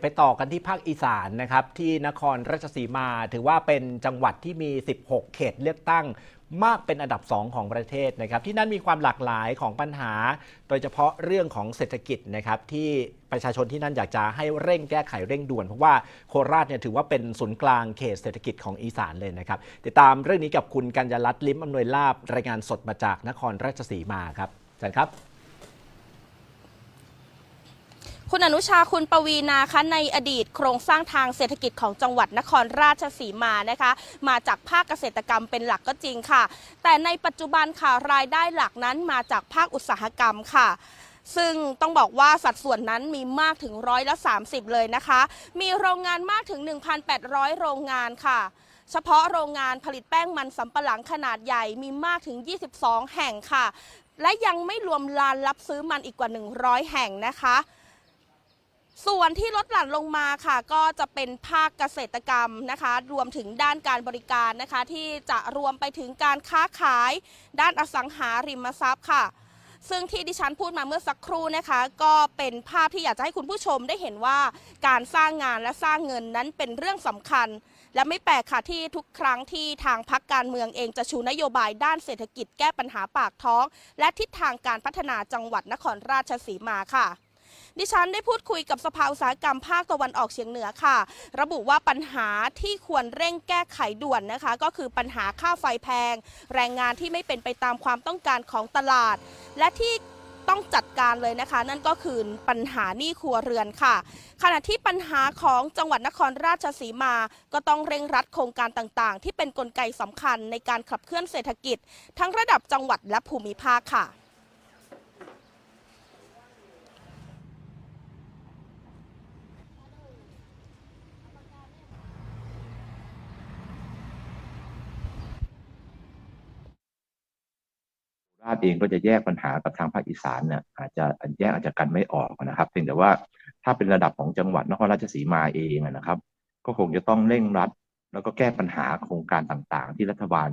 ไปต่อกันที่ภาคอีสานนะครับที่นครราชสีมา ถือว่าเป็นจังหวัดที่มี 16 เขตเลือกตั้งมากเป็นอันดับ 2 ของประเทศนะครับที่นั่นมีความหลากหลายของปัญหา โดยเฉพาะเรื่องของเศรษฐกิจนะครับที่ประชาชนที่นั่นอยากจะให้เร่งแก้ไขเร่งด่วน เพราะว่าโคราชเนี่ยถือว่าเป็นศูนย์กลางเขตเศรษฐกิจของอีสานเลยนะครับติดตามเรื่องนี้กับคุณกัญญาลัตน์ลิ้มอำนวยลาบรายงานสดมาจากนครราชสีมาครับอาจารย์ครับ คุณอนุชาคุณปวีนาคะในอดีตโครงสร้างทางเศรษฐกิจของจังหวัดนครราชสีมานะคะ มาจากภาคเกษตรกรรมเป็นหลักก็จริงค่ะ แต่ในปัจจุบันค่ะรายได้หลักนั้นมาจากภาคอุตสาหกรรมค่ะซึ่งต้องบอกว่าสัดส่วนนั้นมีมากถึงร้อยละ30 เลยนะคะ มีโรงงานมากถึง 1,800 โรงงานค่ะ เฉพาะโรงงานผลิตแป้งมันสำปะหลังขนาดใหญ่มีมากถึง 22 แห่งค่ะ และยังไม่รวมลานรับซื้อมันอีกกว่า 100 แห่งนะคะ ส่วนที่ลดหลั่นลงมาค่ะ ก็จะเป็นภาคเกษตรกรรมนะคะ รวมถึงด้านการบริการนะคะ ที่จะรวมไปถึงการค้าขาย ด้านอสังหาริมทรัพย์ค่ะ ซึ่งที่ดิฉันพูดมาเมื่อสักครู่นะคะ ก็เป็นภาพที่อยากจะให้คุณผู้ชมได้เห็นว่าการสร้างงานและสร้างเงินนั้นเป็นเรื่องสำคัญ และไม่แปลกค่ะที่ทุกครั้งที่ทางพักการเมืองเองจะชูนโยบายด้านเศรษฐกิจแก้ปัญหาปากท้อง และทิศทางการพัฒนาจังหวัดนครราชสีมาค่ะ ดิฉันได้พูดคุยกับสภาอุตสาหกรรมภาคตะวันออกเฉียงเหนือค่ะ ระบุว่าปัญหาที่ควรเร่งแก้ไขด่วนนะคะ ก็คือปัญหาค่าไฟแพง แรงงานที่ไม่เป็นไปตามความต้องการของตลาด และที่ต้องจัดการเลยนะคะ นั่นก็คือปัญหาหนี้ครัวเรือนค่ะ ขณะที่ปัญหาของจังหวัดนครราชสีมา ก็ต้องเร่งรัดโครงการต่างๆ ที่เป็นนกลไกสำคัญในการขับเคลื่อนเศรษฐกิจ ทั้งระดับจังหวัดและภูมิภาคค่ะ ราชเองก็จะแยกปัญหากับทางภาคอีสานเนี่ยอาจจะแยกอาจจะกันไม่ออกนะครับเพียงแต่ว่าถ้าเป็นระดับของจังหวัดนครราชสีมาเองนะครับ ก็คงจะต้องเร่งรัด แล้วก็แก้ปัญหาโครงการต่างๆ ที่รัฐบาล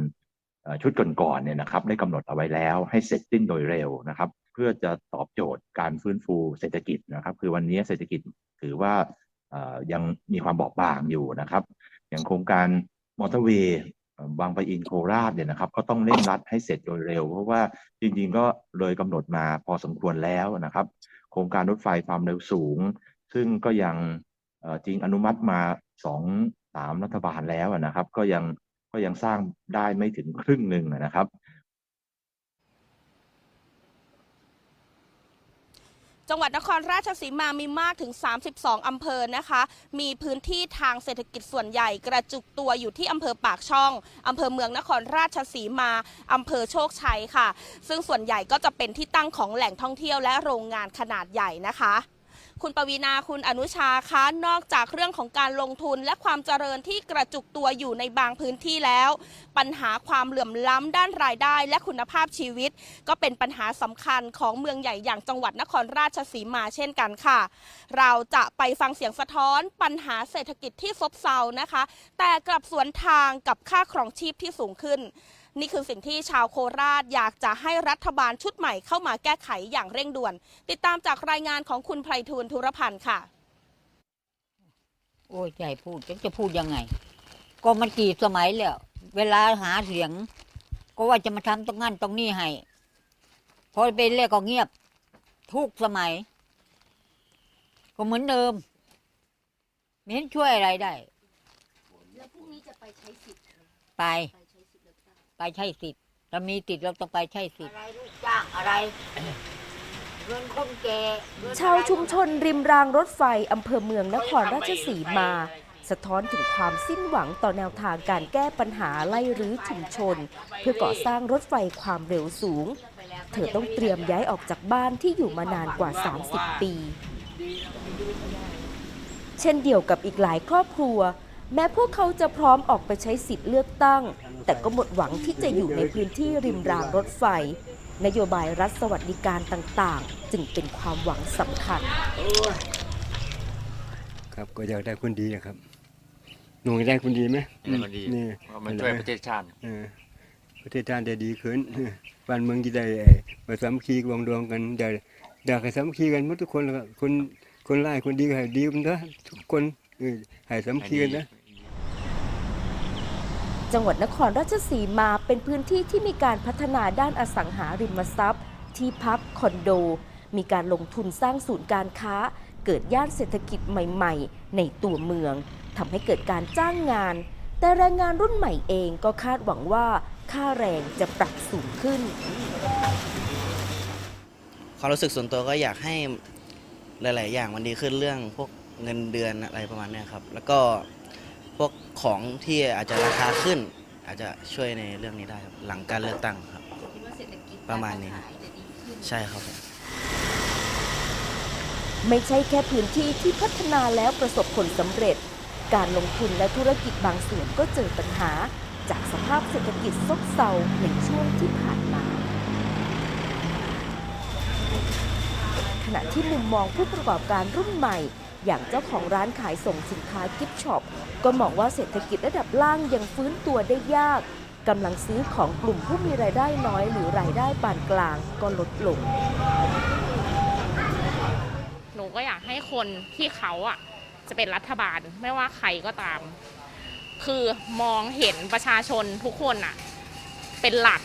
ชุดก่อนๆเนี่ยนะครับ ได้กำหนดเอาไว้แล้วให้เสร็จสิ้นโดยเร็วนะครับ เพื่อจะตอบโจทย์การฟื้นฟูเศรษฐกิจนะครับ คือวันนี้เศรษฐกิจถือว่ายังมีความบอบบางอยู่นะครับ อย่างโครงการมอเตอร์เวย์ บางปะอินโคราชเนี่ยนะครับก็ต้องเร่งรัดให้เสร็จโดยเร็ว เพราะว่าจริงๆก็เลยกำหนดมาพอสมควรแล้วนะครับ โครงการรถไฟความเร็วสูง ซึ่งก็ยังจริงอนุมัติมาสองสามรัฐบาลแล้วนะครับ ก็ยังก็ยังสร้างได้ไม่ถึงครึ่งหนึ่งนะครับ จังหวัดนครราชสีมามีมากถึง 32 อำเภอนะคะ มีพื้นที่ทางเศรษฐกิจส่วนใหญ่กระจุกตัวอยู่ที่อำเภอปากช่อง อำเภอเมืองนครราชสีมาอำเภอโชคชัยค่ะ ซึ่งส่วนใหญ่ก็จะเป็นที่ตั้งของแหล่งท่องเที่ยวและโรงงานขนาดใหญ่นะคะ คุณปวีนาคุณอนุชาคะนอกจากเรื่องของการลงทุนและความเจริญที่กระจุกตัวอยู่ในบางพื้นที่แล้ว ปัญหาความเหลื่อมล้ำด้านรายได้และคุณภาพชีวิต ก็เป็นปัญหาสำคัญของเมืองใหญ่อย่างจังหวัดนครราชสีมาเช่นกันค่ะ เราจะไปฟังเสียงสะท้อน ปัญหาเศรษฐกิจที่ซบเซานะคะ แต่กลับสวนทางกับค่าครองชีพที่สูงขึ้น นี่คือสิ่งที่ชาวโคราชอยากจะให้รัฐบาลชุดใหม่เข้ามาแก้ไขอย่างเร่งด่วน ติดตามจากรายงานของคุณไพฑูรย์ธุรพันธ์ค่ะ โอ้ยจะให้พูดจะจะพูดยังไง ก็มันกี่สมัยแล้ว เวลาหาเสียง ก็ว่าจะมาทำตรงนั้นตรงนี้ให้พอไปเรียกก็เงียบ ทุกสมัย ก็เหมือนเดิมไม่เห็นช่วยอะไรได้ แล้วพรุ่งนี้จะไปใช้สิทธิ์ไป ไปใช้สิทธิ์เลือกตั้งไปใช่สิทธิ์เรามีติดเราต้องไปใช่สิทธิ์อะไรลูกจ้างอะไรเงินคนแก่ชาวชุมชนริมรางรถไฟอำเภอเมืองนครราชสีมา สะท้อนถึงความสิ้นหวังต่อแนวทางการแก้ปัญหาไล่รื้อชุมชน เพื่อก่อสร้างรถไฟความเร็วสูง เธอต้องเตรียมย้ายออกจากบ้านที่อยู่มานานกว่า 30 ปี เช่นเดียวกับอีกหลายครอบครัว แม้พวกเขาจะพร้อมออกไปใช้สิทธิ์เลือกตั้ง แต่ก็หมดหวังที่จะอยู่ในพื้นที่ริมรางรถไฟ นโยบายรัฐสวัสดิการต่างๆ จึงเป็นความหวังสำคัญ ครับก็อยากได้คนดีนะครับหนูอยากได้คนดีไหมได้คนดีนี่เพราะมันช่วยประเทศชาติ เออประเทศชาติจะดีขึ้นบ้านเมืองจะได้เอ่อมาสามัคคีรวมดวงกันได้ได้กันสามัคคีกันหมดทุกคนแล้วก็คนคนร้ายคนดีก็ให้ดีกันนะทุกคนเออให้สามัคคีกันนะ จังหวัดนครราชสีมาเป็นพื้นที่ที่มีการพัฒนาด้านอสังหาริมทรัพย์ ที่พักคอนโด มีการลงทุนสร้างศูนย์การค้า เกิดย่านเศรษฐกิจใหม่ ๆ ในตัวเมืองทำให้เกิดการจ้างงาน แต่แรงงานรุ่นใหม่เองก็คาดหวังว่าค่าแรงจะปรับสูงขึ้น ความรู้สึกส่วนตัวก็อยากให้หลาย ๆ อย่างมันดีขึ้นเรื่องพวกเงินเดือนอะไรประมาณเนี้ยครับ แล้วก็ พวกของที่อาจจะราคาขึ้น อาจจะช่วยในเรื่องนี้ได้ครับหลังการเลือกตั้งครับประมาณนี้ครับใช่ครับผม ไม่ใช่แค่พื้นที่ที่พัฒนาแล้วประสบผลสำเร็จ การลงทุนและธุรกิจบางส่วนก็เจอปัญหา จากสภาพเศรษฐกิจซบเซาในช่วงที่ผ่านมา ขณะที่มุมมองผู้ประกอบการรุ่นใหม่ อย่างเจ้าของร้านขายส่งสินค้ากิฟช็อป ก็มองว่าเศรษฐกิจระดับล่างยังฟื้นตัวได้ยากกำลังซื้อของกลุ่มผู้มีรายได้น้อยหรือรายได้ปานกลางก็ลดลง หนูก็อยากให้คนที่เขาอะจะเป็นรัฐบาลไม่ว่าใครก็ตาม คือมองเห็นประชาชนทุกคนอะเป็นหลัก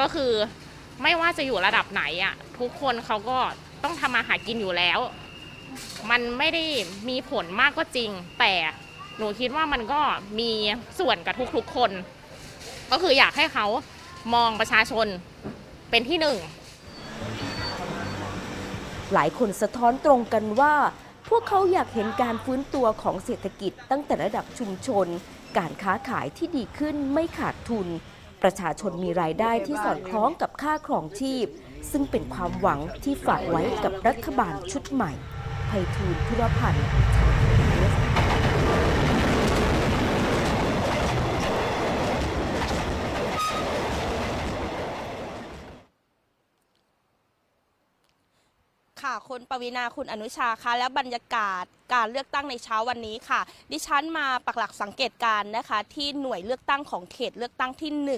ก็คือไม่ว่าจะอยู่ระดับไหนอะทุกคนเขาก็ต้องทำมาหากินอยู่แล้ว มันไม่ได้มีผลมากก็จริงแต่ หนูคิดว่ามันก็มีส่วนกับทุกๆคน ก็คืออยากให้เขามองประชาชนเป็นที่หนึ่ง หลายคนสะท้อนตรงกันว่า พวกเขาอยากเห็นการฟื้นตัวของเศรษฐกิจตั้งแต่ระดับชุมชน การค้าขายที่ดีขึ้นไม่ขาดทุน ประชาชนมีรายได้ที่สอดคล้องกับค่าครองชีพ ซึ่งเป็นความหวังที่ฝากไว้กับรัฐบาลชุดใหม่ไพฑูรย์ธุรพันธ์ คุณปวีนาคุณอนุชาคะและบรรยากาศการเลือกตั้งในเช้าวันนี้ค่ะ ดิฉันมาปักหลักสังเกตการนะคะ ที่หน่วยเลือกตั้งของเขตเลือกตั้งที่ห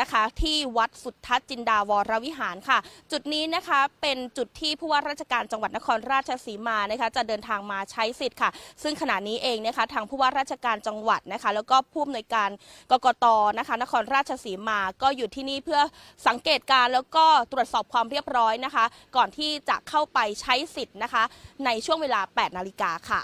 นะคะ ที่วัดสุทธัศจินดาวรวิหารค่ะ จุดนี้นะคะเป็นจุดที่ผู้ว่าราชการจังหวัดนครราชสีมานะคะ จะเดินทางมาใช้สิทธิ์ค่ะ ซึ่งขณะนี้เองนะคะทางผู้ว่าราชการจังหวัดนะคะ แล้วก็ผู้อำนวยการกกตนะคะ นครราชสีมาก็อยู่ที่นี่เพื่อสังเกตการแล้วก็ตรวจสอบความเรียบร้อยนะคะ ก่อนที่จะเข้าไปใช้สิทธิ์นะคะ ในช่วงเวลา 8 นาฬิกาค่ะ